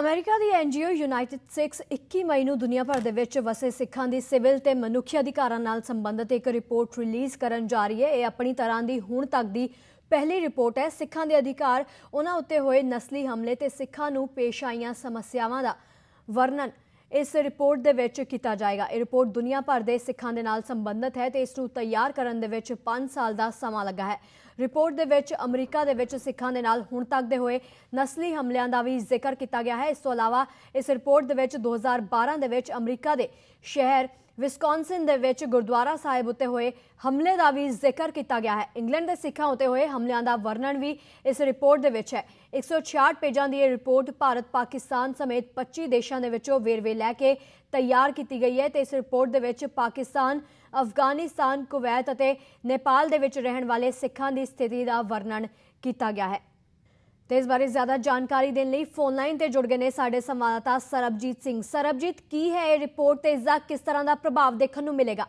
America ਦੀ NGO United Sikhs 21 ਮਈ ਨੂੰ ਦੁਨੀਆ ਭਰ ਦੇ ਵਿੱਚ ਵਸੇ ਸਿੱਖਾਂ ਦੀ ਸਿਵਲ ਤੇ ਮਨੁੱਖੀ ਅਧਿਕਾਰਾਂ ਨਾਲ ਸੰਬੰਧਿਤ ਇੱਕ ਰਿਪੋਰਟ ਰਿਲੀਜ਼ ਕਰਨ ਜਾ ਰਹੀ ਹੈ। ਇਹ ਆਪਣੀ ਤਰ੍ਹਾਂ ਦੀ ਹੁਣ ਤੱਕ ਦੀ ਪਹਿਲੀ ਰਿਪੋਰਟ ਹੈ। ਸਿੱਖਾਂ ਦੇ ਅਧਿਕਾਰ ਉਹਨਾਂ ਉੱਤੇ ਹੋਏ ਨਸਲੀ ਹਮਲੇ ਤੇ ਸਿੱਖਾਂ ਨੂੰ ਪੇਸ਼ ਆਈਆਂ ਸਮੱਸਿਆਵਾਂ ਦਾ ਵਰਣਨ। ਇਸ ਰਿਪੋਰਟ ਦੇ ਵਿੱਚ ਕੀਤਾ ਜਾਏਗਾ। ਇਹ ਰਿਪੋਰਟ ਦੁਨੀਆ ਭਰ ਦੇ ਸਿੱਖਾਂ ਦੇ ਨਾਲ ਸੰਬੰਧਿਤ ਹੈ ਤੇ ਇਸ ਨੂੰ ਤਿਆਰ ਕਰਨ ਦੇ ਵਿੱਚ 5 ਸਾਲ ਦਾ ਸਮਾਂ ਲੱਗਾ ਹੈ। ਰਿਪੋਰਟ ਦੇ ਵਿੱਚ ਅਮਰੀਕਾ ਦੇ ਵਿੱਚ ਸਿੱਖਾਂ ਦੇ ਨਾਲ ਹੁਣ ਤੱਕ ਦੇ ਹੋਏ ਨਸਲੀ ਹਮਲਿਆਂ ਦਾ ਵੀ ਜ਼ਿਕਰ ਕੀਤਾ ਗਿਆ ਹੈ। ਇਸ ਤੋਂ ਇਲਾਵਾ ਇਸ ਰਿਪੋਰਟ ਦੇ ਵਿੱਚ 2012 ਦੇ ਵਿੱਚ ਅਮਰੀਕਾ ਦੇ ਸ਼ਹਿਰ ਵਿਸਕੌਨਸਿਨ ਦੇ ਵਿੱਚ ਗੁਰਦੁਆਰਾ ਸਾਹਿਬ ਉੱਤੇ ਹੋਏ ਹਮਲੇ ਦਾ ਵੀ ਜ਼ਿਕਰ ਕੀਤਾ ਗਿਆ ਹੈ। ਇੰਗਲੈਂਡ ਦੇ ਸਿੱਖਾਂ ਉੱਤੇ ਹੋਏ ਹਮਲਿਆਂ ਦਾ ਵਰਣਨ ਵੀ ਇਸ ਰਿਪੋਰਟ ਦੇ ਵਿੱਚ ਹੈ। 166 ਪੇਜਾਂ ਦੀ ਇਹ ਰਿਪੋਰਟ ਭਾਰਤ ਪਾਕਿਸਤਾਨ ਸਮੇਤ 25 ਦੇਸ਼ਾਂ ਦੇ ਵਿੱਚੋਂ ਵੇਰਵੇ ਲੈ ਕੇ ਤਿਆਰ ਕੀਤੀ ਗਈ ਹੈ ਤੇ ਇਸ ਰਿਪੋਰਟ ਦੇ ਵਿੱਚ ਪਾਕਿਸਤਾਨ, ਅਫਗਾਨਿਸਤਾਨ, ਕੁਵੈਤ ਅਤੇ ਨੇਪਾਲ ਦੇ ਵਿੱਚ ਰਹਿਣ ਵਾਲੇ ਸਿੱਖਾਂ ਦੀ ਸਥਿਤੀ ਦਾ ਵਰਣਨ ਕੀਤਾ ਗਿਆ ਹੈ। ਤੇ ਇਸ ਬਾਰੇ ਜ਼ਿਆਦਾ ਜਾਣਕਾਰੀ ਦੇਣ ਲਈ ਫੋਨ ਲਾਈਨ ਤੇ ਜੁੜ ਗਏ ਨੇ ਸਾਡੇ ਸੰਵਾਦਦਾਤਾ ਸਰਬਜੀਤ ਸਿੰਘ। ਸਰਬਜੀਤ, ਕੀ ਹੈ ਇਹ ਰਿਪੋਰਟ ਤੇ ਇਸ ਦਾ ਕਿਸ ਤਰ੍ਹਾਂ ਦਾ ਪ੍ਰਭਾਵ ਦੇਖਣ ਨੂੰ ਮਿਲੇਗਾ?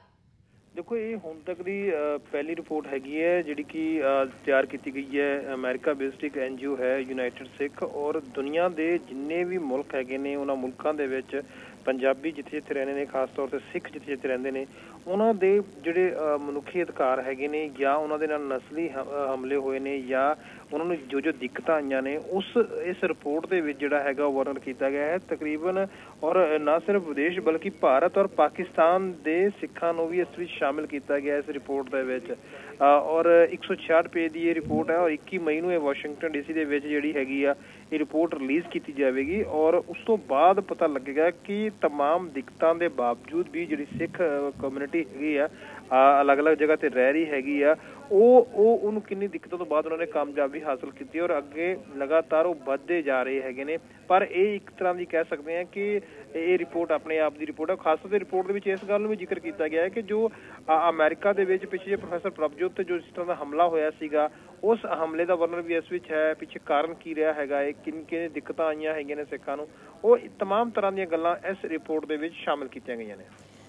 ਦੇਖੋ, ਇਹ ਹੁਣ ਤੱਕ ਦੀ ਪਹਿਲੀ ਰਿਪੋਰਟ ਹੈਗੀ ਹੈ, ਜਿਹੜੀ ਕਿ ਤਿਆਰ ਕੀਤੀ ਗਈ ਹੈ। ਅਮਰੀਕਾ ਬੇਸਡ ਇੱਕ ਐਨਜੀਓ ਹੈ ਯੂਨਾਈਟਿਡ ਸਿੱਖ ਔਰ ਦੁਨੀਆ ਦੇ ਜਿੰਨੇ ਵੀ ਮੁਲਕ ਹੈਗੇ ਨੇ, ਉਹਨਾਂ ਮੁਲਕਾਂ ਦੇ ਵਿੱਚ ਪੰਜਾਬੀ ਜਿੱਥੇ ਜਿੱਥੇ ਰਹਿੰਦੇ ਨੇ, ਖਾਸ ਤੌਰ ਤੇ ਸਿੱਖ ਜਿੱਥੇ ਜਿੱਥੇ ਰਹਿੰਦੇ ਨੇ, ਉਹਨਾਂ ਦੇ ਜਿਹੜੇ ਮਨੁੱਖੀ ਅਧਿਕਾਰ ਹੈਗੇ ਨੇ, ਜਾਂ ਉਹਨਾਂ ਦੇ ਨਾਲ ਨਸਲੀ ਹ- ਹਮਲੇ ਹੋਏ ਨੇ, ਜਾਂ ਉਹਨਾਂ ਨੂੰ ਜੋ ਜੋ ਦਿੱਕਤਾਂ ਆਈਆਂ ਨੇ, ਉਸ, ਇਸ ਰਿਪੋਰਟ ਦੇ ਵਿੱਚ ਜਿਹੜਾ ਹੈਗਾ ਉਹ ਵਰਣਨ ਕੀਤਾ ਗਿਆ ਹੈ। ਤਕਰੀਬਨ, ਔਰ ਨਾ ਸਿਰਫ ਵਿਦੇਸ਼, ਬਲਕਿ ਭਾਰਤ ਔਰ ਪਾਕਿਸਤਾਨ ਦੇ ਸਿੱਖਾਂ ਨੂੰ ਵੀ ਇਸ ਵਿੱਚ ਸ਼ਾਮਿਲ ਕੀਤਾ ਗਿਆ ਇਸ ਰਿਪੋਰਟ ਦੇ ਵਿੱਚ। ਅ, ਔਰ 166 ਪੇਜ ਦੀ ਇਹ ਰਿਪੋਰਟ ਹੈ ਔਰ 21 ਮਈ ਨੂੰ ਇਹ ਵਾਸ਼ਿੰਗਟਨ ਡੀਸੀ ਦੇ ਵਿੱਚ ਜਿਹੜੀ ਹੈਗੀ ਆ ਇਹ ਰਿਪੋਰਟ ਰਿਲੀਜ਼ ਕੀਤੀ ਜਾਵੇਗੀ ਔਰ ਉਸ ਤੋਂ ਬਾਅਦ ਪਤਾ ਲੱਗੇਗਾ ਕਿ तमाम ਦਿੱਕਤਾਂ ਦੇ ਬਾਵਜੂਦ ਵੀ ਜਿਹੜੀ ਸਿੱਖ ਕਮਿਊਨਿਟੀ ਹੈਗੀ ਆ ਅ, ਅਲੱਗ-ਅਲੱਗ ਜਗ੍ਹਾ ਤੇ ਰਹਿ ਰਹੀ ਹੈਗੀ ਆ ਉਹ ਉਹ ਉਹਨੂੰ ਕਿੰਨੀ ਦਿੱਕਤਾਂ ਤੋਂ ਬਾਅਦ ਉਹਨਾਂ ਨੇ ਕਾਮਯਾਬੀ ਹਾਸਲ ਕੀਤੀ ਔਰ ਅੱਗੇ ਲਗਾਤਾਰ ਉਹ ਵੱਧਦੇ ਜਾ ਰਹੇ ਹੈਗੇ ਨੇ ਪਰ ਇਹ ਇੱਕ ਤਰ੍ਹਾਂ ਦੀ ਕਹਿ ਸਕਦੇ ਹਾਂ ਕਿ ਇਹ ਰਿਪੋਰਟ ਆਪਣੇ ਆਪ ਦੀ ਰਿਪੋਰਟ ਹੈ ਖਾਸ ਤੌਰ ਤੇ ਰਿਪੋਰਟ ਦੇ ਵਿੱਚ ਇਸ ਗੱਲ ਨੂੰ ਵੀ ਜ਼ਿਕਰ ਕੀਤਾ ਗਿਆ ਹੈ ਕਿ ਜੋ ਅ, ਅਮਰੀਕਾ ਦੇ ਵਿੱਚ ਪਿੱਛੇ ਪ੍ਰੋਫੈਸਰ ਪ੍ਰਭਜੋਤ ਤੇ ਜੋ ਇਸ ਤਰ੍ਹਾਂ ਦਾ ਹਮਲਾ ਹੋਇਆ ਸੀਗਾ ਉਸ ਹਮਲੇ ਦਾ ਵਰਣਨ ਵੀ ਇਸ ਵਿੱਚ ਹੈ ਪਿੱਛੇ ਕਾਰਨ ਕੀ ਰਿਹਾ ਹੈਗਾ ਇਹ ਕਿੰਨ ਕਿੰਨੇ ਦਿੱਕਤਾਂ ਆਈਆਂ ਹੈਗੀਆਂ ਨੇ ਸਿੱਖਾਂ ਨੂੰ ਉਹ तमाम ਤਰ੍ਹਾਂ ਦੀਆਂ ਗੱਲਾਂ ਇਸ ਰਿਪੋਰਟ ਦੇ ਵਿੱਚ ਸ਼ਾਮਿਲ ਕੀਤੀਆਂ ਗਈਆਂ ਨੇ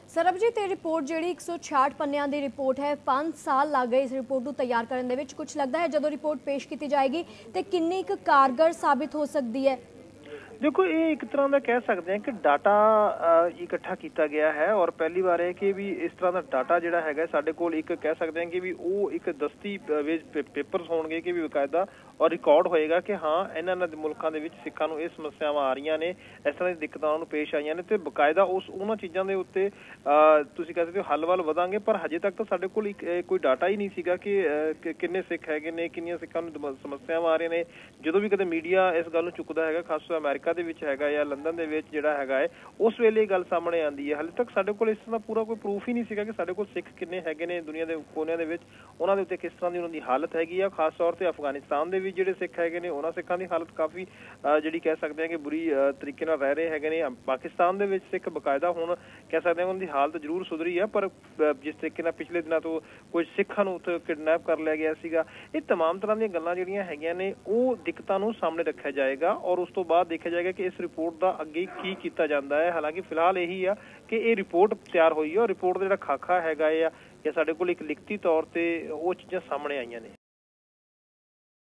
ਸਰਬਜੀਤ ਇਹ ਰਿਪੋਰਟ ਜਿਹੜੀ 166 ਪੰਨਿਆਂ ਦੀ ਰਿਪੋਰਟ ਹੈ 5 ਸਾਲ ਲੱਗ ਗਏ ਇਸ ਰਿਪੋਰਟ ਨੂੰ ਤਿਆਰ ਕਰਨ ਦੇ ਵਿੱਚ ਕੁਝ ਲੱਗਦਾ ਹੈ ਜਦੋਂ ਰਿਪੋਰਟ ਪੇਸ਼ ਕੀਤੀ ਜਾਏਗੀ ਤੇ ਕਿੰਨੀ ਕੁ ਕਾਰਗਰ ਸਾਬਿਤ ਹੋ ਸਕਦੀ ਹੈ ਦੇਖੋ ਇਹ ਇੱਕ ਤਰ੍ਹਾਂ ਦਾ ਕਹਿ ਸਕਦੇ ਹਾਂ ਕਿ ਡਾਟਾ ਇਕੱਠਾ ਕੀਤਾ ਗਿਆ ਹੈ ਔਰ ਪਹਿਲੀ ਵਾਰ ਹੈ ਕਿ ਵੀ ਇਸ ਤਰ੍ਹਾਂ ਦਾ ਡਾਟਾ ਜਿਹੜਾ ਹੈਗਾ ਸਾਡੇ ਕੋਲ ਇੱਕ ਕਹਿ ਸਕਦੇ ਹਾਂ ਕਿ ਵੀ ਉਹ ਇੱਕ ਦਸਤੀ ਵਿੱਚ ਪੇਪਰਸ ਹੋਣਗੇ ਕਿ ਵੀ ਬਕਾਇਦਾ ਔਰ ਰਿਕਾਰਡ ਹੋਏਗਾ ਕਿ ਹਾਂ ਇਹਨਾਂ ਇਹਨਾਂ ਦੇ ਮੁਲਕਾਂ ਦੇ ਵਿੱਚ ਸਿੱਖਾਂ ਨੂੰ ਇਹ ਸਮੱਸਿਆਵਾਂ ਆ ਰਹੀਆਂ ਨੇ ਇਸ ਤਰ੍ਹਾਂ ਦੀ ਦਿੱਕਤਾਂ ਉਹਨਾਂ ਨੂੰ ਪੇਸ਼ ਆਈਆਂ ਨੇ ਤੇ ਬਕਾਇਦਾ ਉਸ ਉਹਨਾਂ ਚੀਜ਼ਾਂ ਦੇ ਉੱਤੇ ਅ, ਤੁਸੀਂ ਕਹਿ ਸਕਦੇ ਹੋ ਹੱਲ ਵੱਲ ਵਧਾਂਗੇ ਪਰ ਹਜੇ ਤੱਕ ਤਾਂ ਸਾਡੇ ਕੋਲ ਇੱਕ ਇਹ ਕੋਈ ਡਾਟਾ ਹੀ ਨਹੀਂ ਸੀਗਾ ਕਿ ਕਿੰਨੇ ਸਿੱਖ ਹੈਗੇ ਨੇ ਕਿੰਨੀਆਂ ਸਿੱਖਾਂ ਨੂੰ ਸਮੱਸਿਆਵਾਂ ਆ ਰਹੀਆਂ ਨੇ। ਜਦੋਂ ਵੀ ਕਦੇ ਮੀਡੀਆ ਇਸ ਗੱਲ ਨੂੰ ਚੁੱਕਦਾ ਹੈਗਾ ਖਾਸ ਤੌਰ ਅਮਰੀਕਾ ਦੇ ਵਿੱਚ ਹੈਗਾ ਜਾਂ ਲੰਡਨ ਦੇ ਵਿੱਚ ਜਿਹੜਾ ਹੈਗਾ ਹੈ ਉਸ ਵੇਲੇ ਇਹ ਗੱਲ ਸਾਹਮਣੇ ਆਉਂਦੀ ਹੈ ਹਲੇ ਤੱਕ ਸਾਡੇ ਕੋਲ ਇਸ ਤਰ੍ਹਾਂ ਦਾ ਪੂਰਾ ਕੋਈ ਪ੍ਰੂਫ ਹੀ ਨਹੀਂ ਸੀਗਾ ਕਿ ਸਾਡੇ ਕੋਲ ਸਿੱਖ ਕਿੰਨੇ ਹੈਗੇ ਨੇ ਦੁਨੀਆ ਦੇ ਕੋਨਿਆਂ ਦੇ ਵਿੱਚ ਉਹਨਾਂ ਦੇ ਉੱਤੇ ਕਿਸ ਤਰ੍ਹਾਂ ਦੀ ਉਹਨਾਂ ਦੀ ਹਾਲਤ ਹੈਗੀ ਆ ਖਾਸ ਤੌਰ ਤੇ ਅਫਗਾਨਿਸਤਾਨ ਦੇ ਵਿੱਚ ਜਿਹੜੇ ਸਿੱਖ ਹੈਗੇ ਨੇ ਉਹਨਾਂ ਸਿੱਖਾਂ ਦੀ ਹਾਲਤ ਕਾਫੀ ਅ, ਜਿਹੜੀ ਕਹਿ ਸਕਦੇ ਹਾਂ ਕਿ ਬੁਰੀ ਅ, ਤਰੀਕੇ ਨਾਲ ਰਹਿ ਰਹੇ ਹੈਗੇ ਨੇ ਅਮ, ਪਾਕਿਸਤਾਨ ਦੇ ਵਿੱਚ ਸਿੱਖ ਬਕਾਇਦਾ ਹੁਣ ਕਹਿ ਸਕਦੇ ਹਾਂ ਉਹਨਾਂ ਦੀ ਹਾਲਤ ਜ਼ਰੂਰ ਸੁਧਰੀ ਹੈ ਪਰ ਅ, ਜਿਸ ਤਰੀਕੇ ਨਾਲ ਪਿਛਲੇ ਦਿਨਾਂ ਤੋਂ ਕੁਝ ਸਿੱਖਾਂ ਨੂੰ ਉੱਥੇ ਕਿਡਨੈਪ ਕਰ ਲਿਆ ਗਿਆ ਸੀਗਾ ਇਹ तमाम ਤਰ੍ਹਾਂ ਦੀਆਂ ਗੱਲਾਂ ਜਿਹੜੀਆਂ ਹੈਗੀਆਂ ਨੇ ਉਹ ਦਿੱਕਤਾਂ ਨੂੰ ਸਾਹਮਣੇ ਰੱਖਿਆ ਜਾਏਗਾ ਔਰ ਉਸ ਤੋਂ ਬਾਅਦ ਦੇਖਿਆ ਜਾਏਗਾ ਕਿ ਇਸ ਰਿਪੋਰਟ ਦਾ ਅੱਗੇ ਕੀ ਕੀਤਾ ਜਾਂਦਾ ਹੈ। ਹਾਲਾਂਕਿ ਫਿਲਹਾਲ ਇਹੀ ਆ ਕਿ ਇਹ ਰਿਪੋਰਟ ਤਿਆਰ ਹੋਈ ਹੈ ਔਰ ਰਿਪੋਰਟ ਦਾ ਜਿਹੜਾ ਖਾਕਾ ਹੈਗਾ ਇਹ ਆ ਕਿ ਸਾਡੇ ਕੋਲ ਇੱਕ ਲਿਖਤੀ ਤੌਰ ਤੇ ਉਹ ਚੀਜ਼ਾਂ ਸਾਹਮਣੇ ਆਈਆਂ ਨੇ।